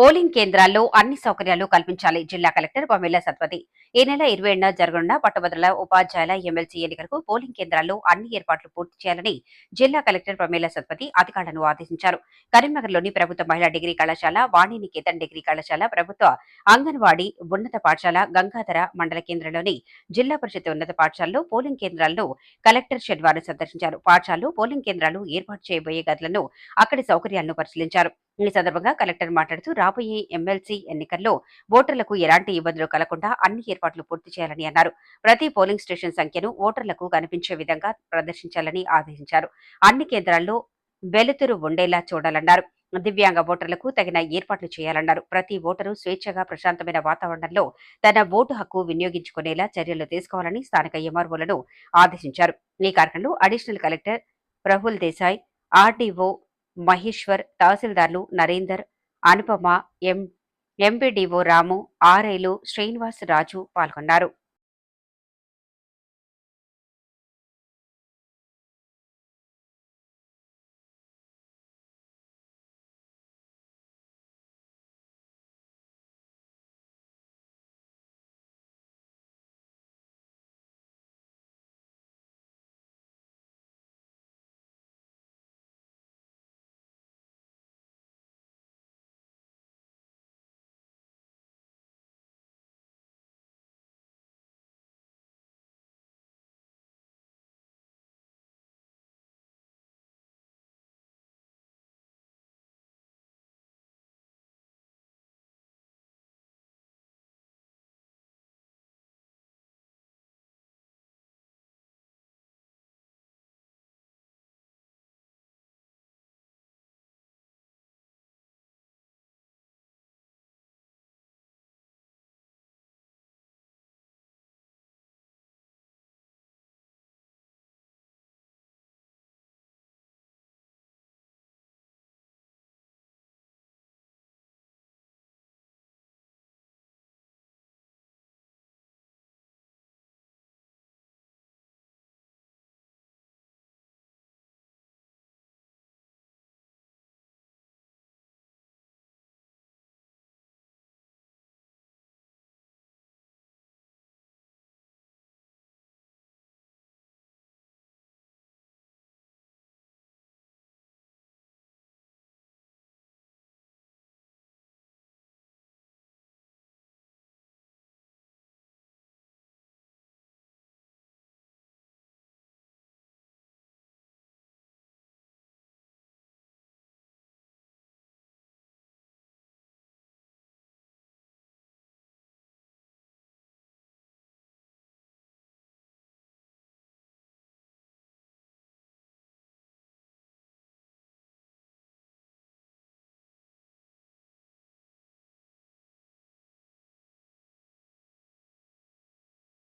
Polling కేంద్రాల్లో అన్ని సౌకర్యాలు కల్పించాలి జిల్లా కలెక్టర్ బొమ్మెల్ల సత్పతి. ఈ నెల ఇరవై ఏడున జరగనున్న పట్టభద్రుల ఉపాధ్యాయుల ఎమ్మెల్సీ ఎన్నికలకు పోలింగ్ కేంద్రాల్లో అన్ని ఏర్పాట్లు పూర్తి చేయాలని జిల్లా కలెక్టర్ బొమ్మెల్ల సత్పతి అధికారులను ఆదేశించారు. కరీంనగర్లోని ప్రభుత్వ మహిళా డిగ్రీ కళాశాల వాణినికేతన్ డిగ్రీ కళాశాల ప్రభుత్వ అంగన్వాడీ ఉన్నత పాఠశాల గంగాధర మండల కేంద్రంలోని జిల్లా పరిషత్ ఉన్నత పాఠశాలలో పోలింగ్ కేంద్రాలను కలెక్టర్ షెడ్వారు సందర్శించారు. పాఠశాలలో పోలింగ్ కేంద్రాలు ఏర్పాటు చేయబోయే గదులను అక్కడి సౌకర్యాలను పరిశీలించారు. ఈ సందర్భంగా కలెక్టర్ మాట్లాడుతూ రాబోయే ఎమ్మెల్సీ ఎన్నికల్లో ఓటర్లకు ఎలాంటి ఇబ్బందులు కలగకుండా అన్ని ఏర్పాట్లు పూర్తి చేయాలని అన్నారు. ప్రతి పోలింగ్ స్టేషన్ సంఖ్యను ఓటర్లకు కనిపించే విధంగా ప్రదర్శించాలని ఆదేశించారు. అన్ని కేంద్రాల్లో వెలుతురు ఉండేలా చూడాలన్నారు. దివ్యాంగ ఓటర్లకు తగిన ఏర్పాట్లు చేయాలన్నారు. ప్రతి ఓటరు స్వేచ్ఛగా ప్రశాంతమైన వాతావరణంలో తన ఓటు హక్కు వినియోగించుకునేలా చర్యలు తీసుకోవాలని స్థానిక ఎంఆర్ఓలను ఆదేశించారు. ఈ కార్యక్రమంలో additional collector Praful Desai RDO Maheshwar తహసీల్దార్లు Narender Anupama M MPDO Ramu ఆర్ఐలు శ్రీనివాస్ రాజు పాల్గొన్నారు.